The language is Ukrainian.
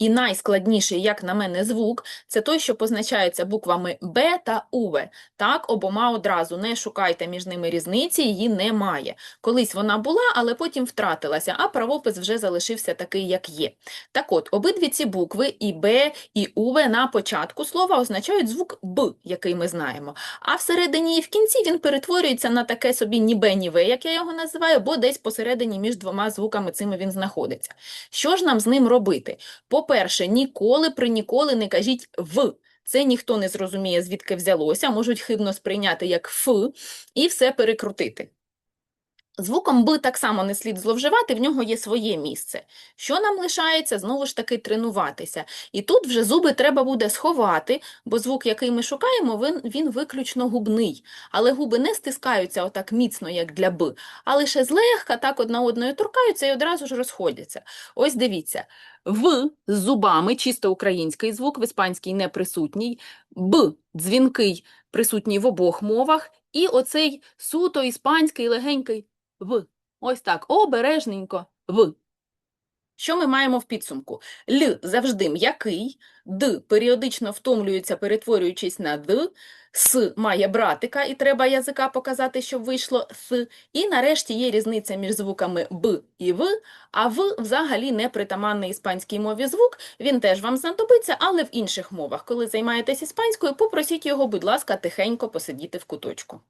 І найскладніший, як на мене, звук це той, що позначається буквами Б та УВ. Так, обома одразу. Не шукайте між ними різниці, її немає. Колись вона була, але потім втратилася, а правопис вже залишився такий, як є. Так от, обидві ці букви, і Б, і УВ на початку слова означають звук Б, який ми знаємо. А всередині і в кінці він перетворюється на таке собі ні Б, ні В, як я його називаю, бо десь посередині між двома звуками цими він знаходиться. Що ж нам з ним робити? По-перше, ніколи при ніколи не кажіть «в». Це ніхто не зрозуміє, звідки взялося, можуть хибно сприйняти як «ф» і все перекрутити. Звуком «б» так само не слід зловживати, в нього є своє місце. Що нам лишається? Знову ж таки тренуватися. І тут вже зуби треба буде сховати, бо звук, який ми шукаємо, він, він виключно губний. Але губи не стискаються отак міцно, як для «б», а лише злегка так одна одною торкаються і одразу ж розходяться. Ось дивіться. В з зубами, чисто український звук, в іспанській не присутній, Б дзвінкий, присутній в обох мовах, і оцей суто іспанський легенький В. Ось так, обережненько В. Що ми маємо в підсумку? Л завжди м'який, Д періодично втомлюється, перетворюючись на Д, С має братика, і треба язика показати, щоб вийшло С. І нарешті є різниця між звуками Б і В, а В взагалі не притаманний іспанській мові звук, він теж вам знадобиться, але в інших мовах. Коли займаєтесь іспанською, попросіть його, будь ласка, тихенько посидіти в куточку.